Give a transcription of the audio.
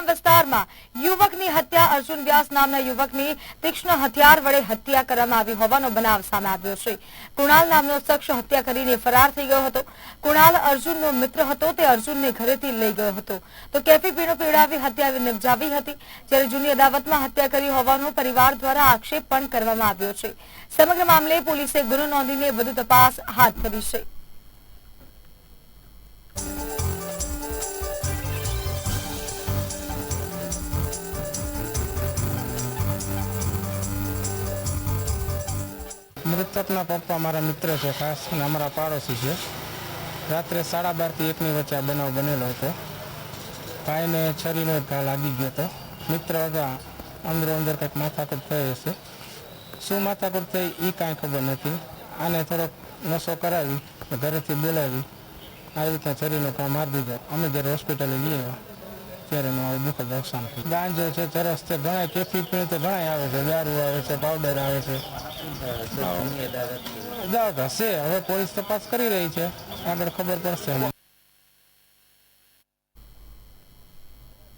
ગામ વિસ્તારમાં યુવકની હત્યા. અર્જુન વ્યાસ નામના યુવકની તીક્ષ્ણ હથિયાર વડે હત્યા કરવામાં આવી હોવાનો બનાવ સામે આવ્યો છે. કુણાલ નામનો શખ્સ હત્યા કરીને ફરાર થઈ ગયો હતો. કુણાલ અર્જુનનો મિત્ર હતો, તે અર્જુનને ઘરેથી લઈ ગયો હતો. તો કેફી પીણો પીવડાવી હત્યા નિપજાવી હતી. જ્યારે જૂની અદાવતમાં હત્યા કરી હોવાનો પરિવાર દ્વારા આક્ષેપ પણ કરવામાં આવ્યો છે. સમગ્ર મામલે પોલીસે ગુનો નોંધીને વધુ તપાસ હાથ ધરી છે. મૃતકના પપ્પા મારા મિત્ર છે ખાસ અને અમારા પાડોશી છે. રાત્રે સાડા બારથી એકની વચ્ચે આ બનાવ બનેલો હતો. ભાઈને છરીનો એક ઘા લાગી ગયો હતો. મિત્ર હતા. અંદરો અંદર કંઈક માથાકૂટ થઈ હશે. શું માથાકૂટ થઈ એ કાંઈ ખબર નથી. આને થોડોક નશો કરાવી ઘરેથી બોલાવી. આવી રીતના છરીનો કામ મારી દીધો. અમે જ્યારે હોસ્પિટલે લઈ આવ્યા. ત્યારે એનું દુઃખ દર્શન ગાંજો છે ચરસ છે ઘણા કેફી પીણ તો ઘણા આવે છે દારૂ આવે છે પાવડર આવે છે. દાવત હશે હવે પોલીસ તપાસ કરી રહી છે. આગળ ખબર પડશે.